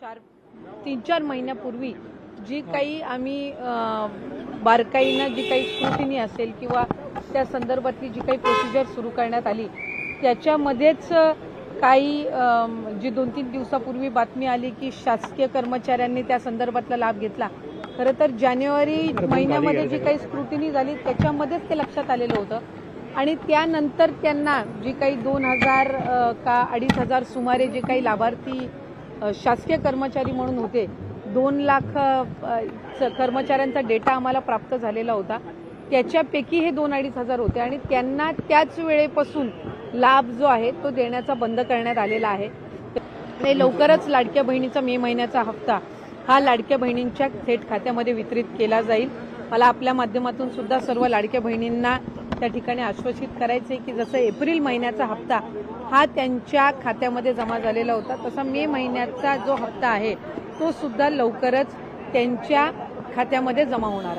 चार तीन चार महिन्यापूर्वी जी काही आम्ही बारकाईनं जी काही स्क्रुटिनी असेल किंवा त्या संदर्भातली जी काही प्रोसिजर सुरू करण्यात आली त्याच्यामध्येच काही जी दोन तीन दिवसापूर्वी बातमी आली की शासकीय कर्मचाऱ्यांनी त्या संदर्भातला लाभ घेतला. खरं तर जानेवारी महिन्यामध्ये जी काही स्क्रुटिनी झाली त्याच्यामध्येच ते लक्षात आलेलं होतं. आणि त्यानंतर त्यांना जी काही दोन हजार का अडीच हजार सुमारे जे काही लाभार्थी शासकीय कर्मचारी म्हणून होते. दोन लाख च- कर्मचाऱ्यांचा डेटा आम्हाला प्राप्त झालेला होता. त्याच्यापैकी हे दोन अडीच हजार होते आणि त्यांना त्याच वेळेपासून लाभ जो आहे तो देण्याचा बंद करण्यात आलेला आहे. आणि लवकरच लाडक्या बहिणीचा मे महिन्याचा हप्ता हा लाडक्या बहिणींच्या थेट खात्यामध्ये वितरित केला जाईल. मला आपल्या माध्यमातून सुद्धा सर्व लाडक्या बहिणींना त्या ठिकाणी आश्वासित करायचे की जसं एप्रिल महिन्याचा हप्ता हा त्यांच्या खात्यामध्ये जमा झालेला होता तसा मे महिन्याचा जो हप्ता आहे तो सुद्धा लवकरच त्यांच्या खात्यामध्ये जमा होणार